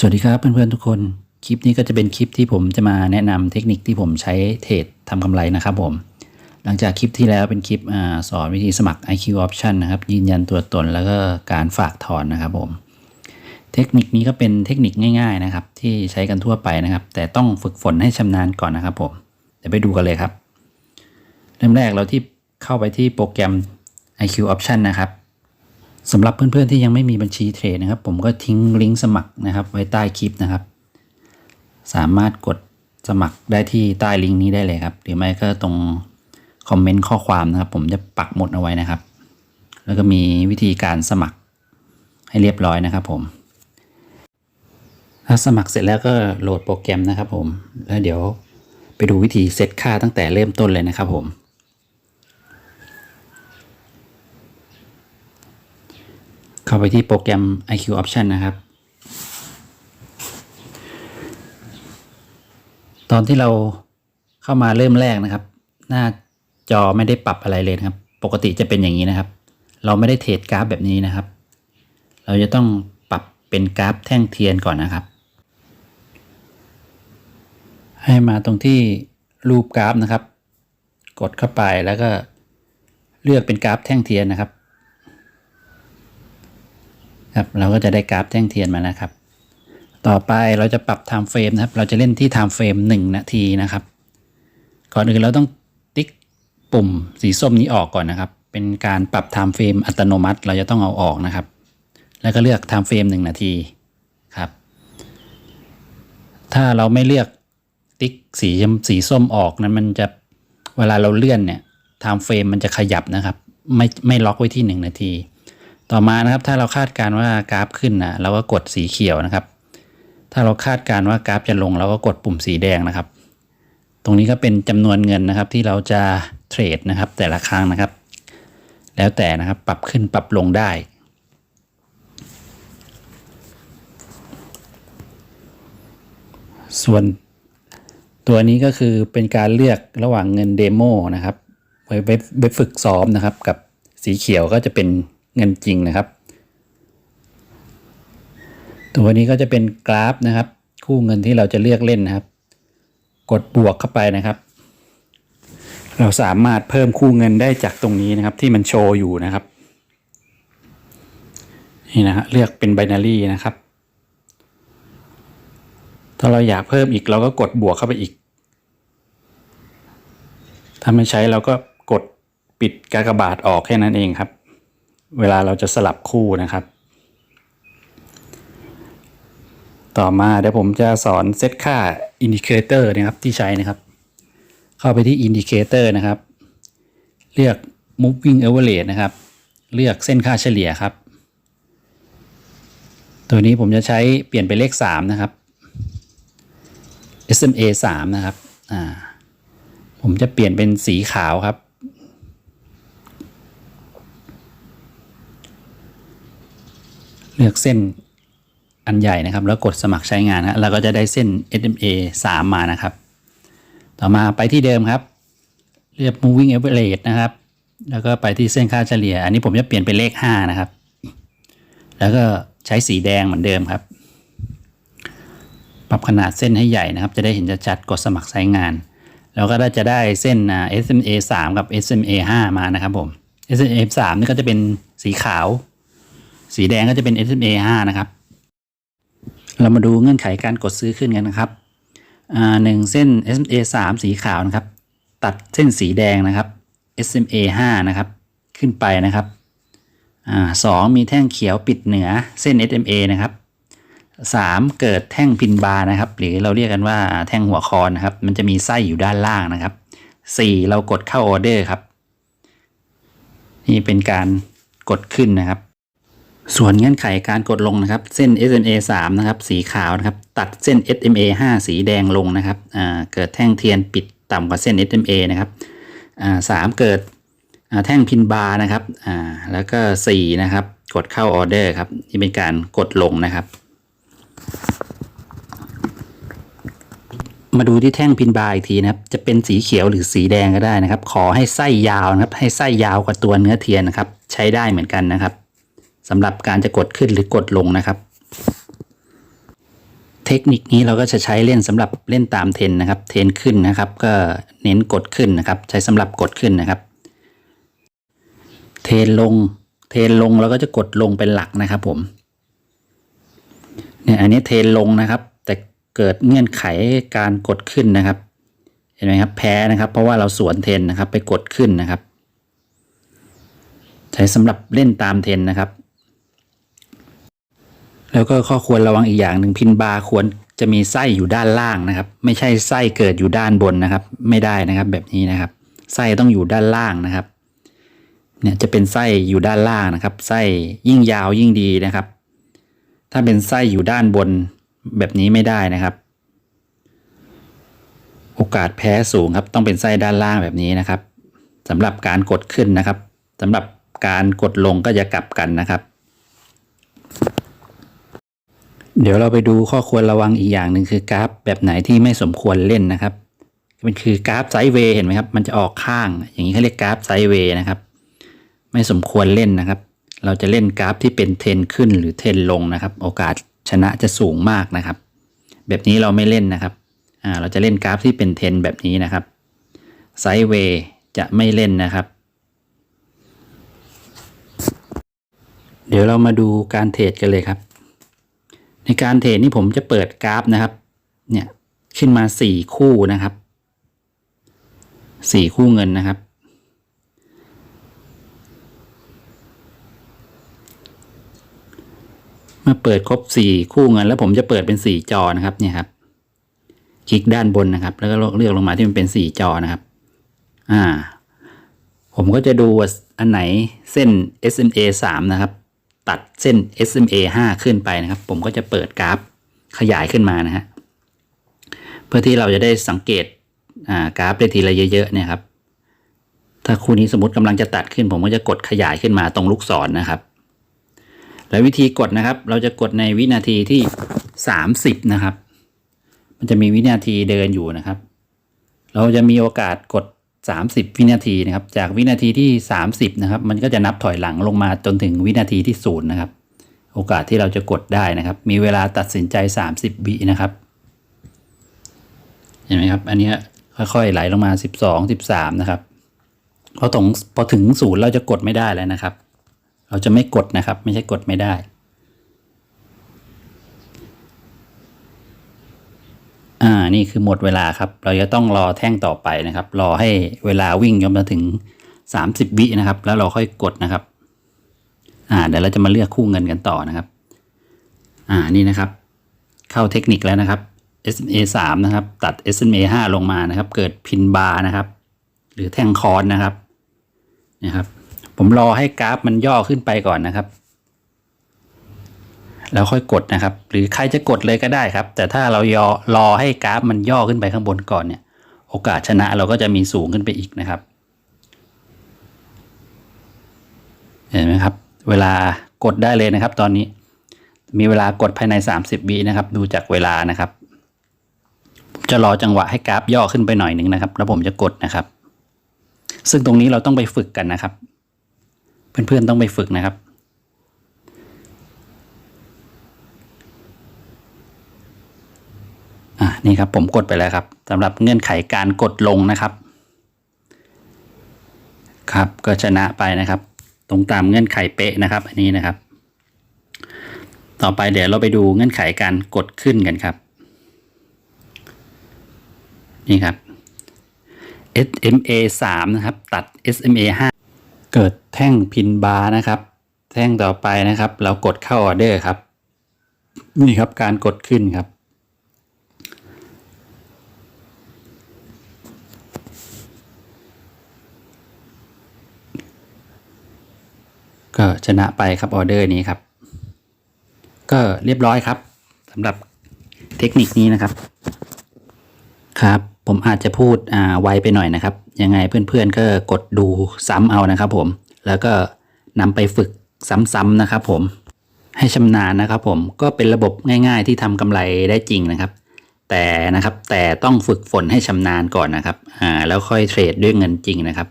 สวัสดีครับเพื่อนๆทุกคน คลิปนี้ก็จะเป็นคลิปที่ผมจะมาแนะนำเทคนิคที่ผมใช้เทรดทำกำไรนะครับผม หลังจากคลิปที่แล้วเป็นคลิปอสอนวิธีสมัคร IQ Option นะครับ ยืนยันตัวตนแล้วก็การฝากถอนนะครับผม เทคนิคนี้ก็เป็นเทคนิคง่าย ๆนะครับ ที่ใช้กันทั่วไปนะครับ แต่ต้องฝึกฝนให้ชำนาญก่อนนะครับผม เดี๋ยวไปดูกันเลยครับ เริ่มแรกเราที่เข้าไปที่โปรแกรม IQ Option นะครับ สำหรับเพื่อนๆที่ยังไม่มีบัญชีเทรดนะครับ ผมก็ทิ้งลิงก์สมัครนะครับ ไว้ใต้คลิปนะครับ สามารถกดสมัครได้ที่ใต้ลิงก์นี้ได้เลยครับหรือไม่ก็ตรงคอมเมนต์ข้อความนะครับ ผมจะปักหมดเอาไว้นะครับ แล้วก็มีวิธีการสมัครให้เรียบร้อยนะครับ ผม ถ้าสมัครเสร็จแล้วก็โหลดโปรแกรมนะครับ ผมแล้วเดี๋ยวไปดูวิธีเซตค่าตั้งแต่เริ่มต้นเลยนะครับ ผม เข้าไปที่โปรแกรม IQ Option นะครับ ตอนที่เราเข้ามาเริ่มแรกนะครับ หน้าจอไม่ได้ปรับอะไรเลยครับ ปกติจะเป็นอย่างนี้นะครับ เราไม่ได้เทรดกราฟแบบนี้นะครับ เราจะต้องปรับเป็นกราฟแท่งเทียนก่อนนะครับ ให้มาตรงที่รูปกราฟนะครับ กดเข้าไปแล้วก็เลือกเป็นกราฟแท่งเทียนนะครับ ครับเราก็จะได้กราฟแท่งเทียนมานะครับ ต่อไปเราจะปรับ time frame นะครับ เราจะเล่นที่ time frame 1นาทีนะครับ ก่อนอื่นเราต้องติ๊กปุ่มสีส้มนี้ออกก่อนนะครับ เป็นการปรับ time frame อัตโนมัติ เราจะต้องเอาออกนะครับ แล้วก็เลือก time frame 1นาทีครับ ถ้าเราไม่เลือกติ๊กสีสีส้มออกนั้นมันจะเวลาเราเลื่อนเนี่ย time frame มันจะขยับนะครับ ไม่ไม่ล็อกไว้ที่ 1 นาที ต่อมานะครับถ้าเราคาดการ์ว่ากราฟขึ้นนะเราก็กดสีเขียวนะครับ ถ้าเราคาดการ์ว่ากราฟจะลงเราก็กดปุ่มสีแดงนะครับ ตรงนี้ก็เป็นจำนวนเงินนะครับ ที่เราจะเทรดนะครับ แต่ละครั้งนะครับ แล้วแต่นะครับปรับขึ้นปรับลงได้ ส่วนตัวนี้ก็คือเป็นการเลือกระหว่างเงินเดโมนะครับไว้ไว้ไว้ฝึกซ้อมนะครับ กับสีเขียวก็จะเป็น เงินจริงนะครับ ตัวนี้ก็จะเป็นกราฟนะครับ คู่เงินที่เราจะเลือกเล่นนะครับ กดบวกเข้าไปนะครับ เราสามารถเพิ่มคู่เงินได้จากตรงนี้นะครับ ที่มันโชว์อยู่นะครับนี่นะฮะเลือกเป็นไบนารีนะครับ ถ้าเราอยากเพิ่มอีกเราก็กดบวกเข้าไปอีก ถ้าไม่ใช้เราก็กดปิดกากบาทออกแค่นั้นเองครับ เวลาเราจะสลับคู่นะครับ ต่อมาเดี๋ยวผมจะสอนเซตค่าอินดิเคเตอร์นะครับที่ใช้นะครับ เข้าไปที่อินดิเคเตอร์นะครับ เลือก moving average นะครับ เลือกเส้นค่าเฉลี่ยครับ ตัวนี้ผมจะใช้เปลี่ยนเป็นเลข 3 นะครับ SMA 3 นะครับ อ่า ผมจะเปลี่ยนเป็นสีขาวครับ เลือกเส้นอันใหญ่นะครับ แล้วกดสมัครใช้งานฮะเราก็จะได้เส้น SMA 3 มานะครับ ต่อมาไปที่เดิมครับ เลือก moving average นะครับ แล้วก็ไปที่เส้นค่าเฉลี่ย อันนี้ผมจะเปลี่ยนเป็นเลข 5 นะครับ แล้วก็ใช้สีแดงเหมือนเดิมครับ ปรับขนาดเส้นให้ใหญ่นะครับ จะได้เห็นชัดๆกดสมัครใช้งาน แล้วก็จะได้เส้น SMA 3 กับ SMA 5 มานะครับผม SMA 3นี่ก็จะเป็นสีขาว สีแดงก็จะเป็น SMA 5นะครับ เรามาดูเงื่อนไขการกดซื้อขึ้นกันนะครับหนึ่งเส้น SMA 3 สีขาวนะครับ ตัดเส้นสีแดงนะครับ SMA 5 นะครับ ขึ้นไปนะครับสองมีแท่งเขียวปิดเหนือเส้น SMA นะครับ 3 เกิดแท่งพินบาร์นะครับ หรือเราเรียกกันว่าแท่งหัวคอนนะครับ มันจะมีไส้อยู่ด้านล่างนะครับ 4 เรากดเข้าออเดอร์ครับ นี่เป็นการกดขึ้นนะครับ ส่วนเงื่อนไขการกดลงนะครับ เส้น SMA 3 นะครับ สีขาวนะครับ ตัดเส้น SMA 5 สีแดงลงนะครับเกิดแท่งเทียนปิดต่ำกว่าเส้น SMA นะครับสามเกิดแท่งพินบาร์นะครับแล้วก็ 4 นะครับ กดเข้าออเดอร์ครับนี่เป็นการกดลงนะครับ มาดูที่แท่งพินบาร์อีกทีนะครับ จะเป็นสีเขียวหรือสีแดงก็ได้นะครับ ขอให้ไส้ยาวนะครับ ให้ไส้ยาวกว่าตัวเนื้อเทียนนะครับ ใช้ได้เหมือนกันนะครับ สำหรับการจะกดขึ้นหรือกดลงนะครับ เทคนิคนี้เราก็จะใช้เล่นสำหรับเล่นตามเทนนะครับ เทนขึ้นนะครับ ก็เน้นกดขึ้นนะครับ ใช้สำหรับกดขึ้นนะครับ เทนลง เทนลงเราก็จะกดลงเป็นหลักนะครับ ผม เนี่ยอันนี้เทนลงนะครับ แต่เกิดเงื่อนไขการกดขึ้นนะครับ เห็นไหมครับ แพ้นะครับ เพราะว่าเราสวนเทนนะครับ ไปกดขึ้นนะครับ ใช้สำหรับเล่นตามเทนนะครับ แล้วก็ข้อควรระวังอีกอย่างหนึ่งพินบาร์ควรจะมีไส้อยู่ด้านล่างนะครับ ไม่ใช่ไส้เกิดอยู่ด้านบนนะครับ ไม่ได้นะครับแบบนี้นะครับ ไส้ต้องอยู่ด้านล่างนะครับ เนี่ยจะเป็นไส้อยู่ด้านล่างนะครับ ไส้ยิ่งยาวยิ่งดีนะครับ ถ้าเป็นไส้อยู่ด้านบนแบบนี้ไม่ได้นะครับ โอกาสแพ้สูงครับ ต้องเป็นไส้ด้านล่างแบบนี้นะครับสำหรับการกดขึ้นนะครับสำหรับการกดลงก็จะกลับกันนะครับ เดี๋ยวเราไปดูข้อควรระวังอีกอย่างหนึ่งคือกราฟแบบไหนที่ไม่สมควรเล่นนะครับ มันคือกราฟไซด์เวย์เห็นไหมครับ มันจะออกข้าง อย่างนี้เขาเรียกกราฟไซด์เวย์นะครับ ไม่สมควรเล่นนะครับ เราจะเล่นกราฟที่เป็นเทนขึ้นหรือเทนลงนะครับ โอกาสชนะจะสูงมากนะครับ แบบนี้เราไม่เล่นนะครับ อ่า เราจะเล่นกราฟที่เป็นเทนแบบนี้นะครับ ไซด์เวย์จะไม่เล่นนะครับ เดี๋ยวเรามาดูการเทรดกันเลยครับ ในการเทรดนี่ผมจะเปิดกราฟนะครับ เนี่ยขึ้นมาสี่คู่นะครับสี่คู่เงินนะครับ เมื่อเปิดครบสี่คู่เงิน แล้วผมจะเปิดเป็นสี่จอนะครับเนี่ยครับ คลิกด้านบนนะครับ แล้วก็เลือกลงมาที่มันเป็นสี่จอนะครับ อ่า ผมก็จะดูว่าอันไหนเส้น SMA 3 นะครับ ตัดเส้น SMA 5 ขึ้นไปนะครับ ผมก็จะเปิดกราฟขยายขึ้นมานะฮะเพื่อที่เราจะได้สังเกตกราฟได้ทีละเยอะๆเนี่ยครับ ถ้าคู่นี้สมมติกำลังจะตัดขึ้น ผมก็จะกดขยายขึ้นมาตรงลูกศรนนะครับ และวิธีกดนะครับ เราจะกดในวินาทีที่ 30 นะครับ มันจะมีวินาทีเดินอยู่นะครับ เราจะมีโอกาสกด 30 วินาทีนะครับ จากวินาทีที่ 30 นะครับ มันก็จะนับถอยหลังลงมาจนถึงวินาทีที่ศูนย์นะครับ โอกาสที่เราจะกดได้นะครับ มีเวลาตัดสินใจ 30วินะครับ เห็นไหมครับ อันนี้ค่อยๆไหลลงมา 12 13 นะครับพอตรงพอถึงศูนย์เราจะกดไม่ได้แล้วนะครับ เราจะไม่กดนะครับ ไม่ใช่กดไม่ได้ อ่า นี่คือหมดเวลาครับ เราจะต้องรอแท่งต่อไปนะครับ รอให้เวลาวิ่งยมมาถึง 30 วินะครับ แล้วเราค่อยกดนะครับ อ่าเดี๋ยวเราจะมาเลือกคู่เงินกันต่อนะครับ อ่านี่นะครับ เข้าเทคนิคแล้วนะครับ SMA 3นะครับ ตัด SMA 5 ลงมานะครับ เกิดพินบาร์นะครับ หรือแท่งคอนนะครับนะครับ ผมรอให้กราฟมันย่อขึ้นไปก่อนนะครับ แล้วค่อยกดนะครับ หรือใครจะกดเลยก็ได้ครับ แต่ถ้าเรายอรอให้กราฟมันย่อขึ้นไปข้างบนก่อนเนี่ย โอกาสชนะเราก็จะมีสูงขึ้นไปอีกนะครับ เห็นไหมครับ เวลากดได้เลยนะครับ ตอนนี้ มีเวลากดภายใน 30วินะครับ ดูจากเวลานะครับผมจะรอจังหวะให้กราฟย่อขึ้นไปหน่อยหนึ่งนะครับ แล้วผมจะกดนะครับ ซึ่งตรงนี้เราต้องไปฝึกกันนะครับ เพื่อนๆต้องไปฝึกนะครับ อะ นี่ครับผมกดไปแล้วครับสำหรับเงื่อนไขการกดลงนะครับ ครับก็ชนะไปนะครับ ตรงตามเงื่อนไขเป๊ะนะครับ อันนี้นะครับ ต่อไปเดี๋ยวเราไปดูเงื่อนไขการกดขึ้นกันครับ นี่ครับ SMA 3นะครับ ตัด SMA 5เกิดแท่งพินบาร์นะครับ แท่งต่อไปนะครับ เรากดเข้าออเดอร์ครับ นี่ครับการกดขึ้นครับ ก็ชนะไปครับออเดอร์นี้ครับ ก็เรียบร้อยครับสำหรับเทคนิคนี้นะครับ ครับ ผมอาจจะพูดอ่าไวไปหน่อยนะครับ ยังไงเพื่อนๆก็กดดูซ้ำเอานะครับผม แล้วก็นำไปฝึกซ้ำๆนะครับผมให้ชำนาญนะครับผมก็เป็นระบบง่ายๆที่ทำกำไรได้จริงนะครับ แต่นะครับแต่ต้องฝึกฝนให้ชำนาญก่อนนะครับอ่าแล้วค่อยเทรดด้วยเงินจริงนะครับ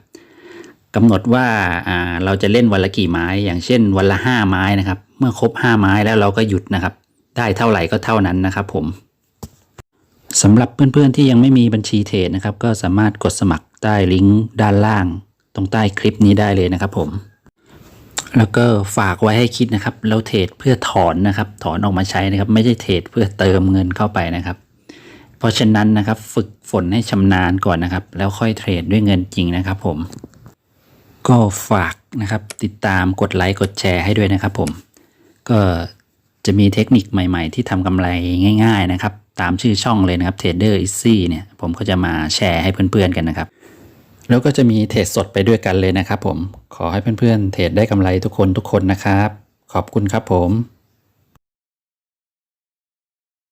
กำหนดว่าเราจะเล่นวันละกี่ไม้ อย่างเช่นวันละห้าไม้นะครับ เมื่อครบห้าไม้แล้วเราก็หยุดนะครับ ได้เท่าไหร่ก็เท่านั้นนะครับผมสำหรับเพื่อนๆที่ยังไม่มีบัญชีเทรดนะครับ ก็สามารถกดสมัครใต้ลิงก์ด้านล่าง ตรงใต้คลิปนี้ได้เลยนะครับผมแล้วก็ฝากไว้ให้คิดนะครับแล้วเทรดเพื่อถอนนะครับ ถอนออกมาใช้นะครับ ไม่ใช่เทรดเพื่อเติมเงินเข้าไปนะครับ เพราะฉะนั้นนะครับ ฝึกฝนให้ชำนาญก่อนนะครับ แล้วค่อยเทรดด้วยเงินจริงนะครับผม ก็ฝากนะครับติดตามกดไลค์กดแชร์ให้ด้วยนะครับผม ก็จะมีเทคนิคใหม่ๆ ที่ทำกำไรง่าย ๆ นะครับ ตามชื่อช่องเลยนะครับ Trader Easy เนี่ยผมก็จะมาแชร์ให้เพื่อนๆกันนะครับ แล้วก็จะมีเทรดสดไปด้วยกันเลยนะครับผมขอให้เพื่อนๆเทรดได้กำไรทุกคนทุกคนนะครับ ขอบคุณครับผม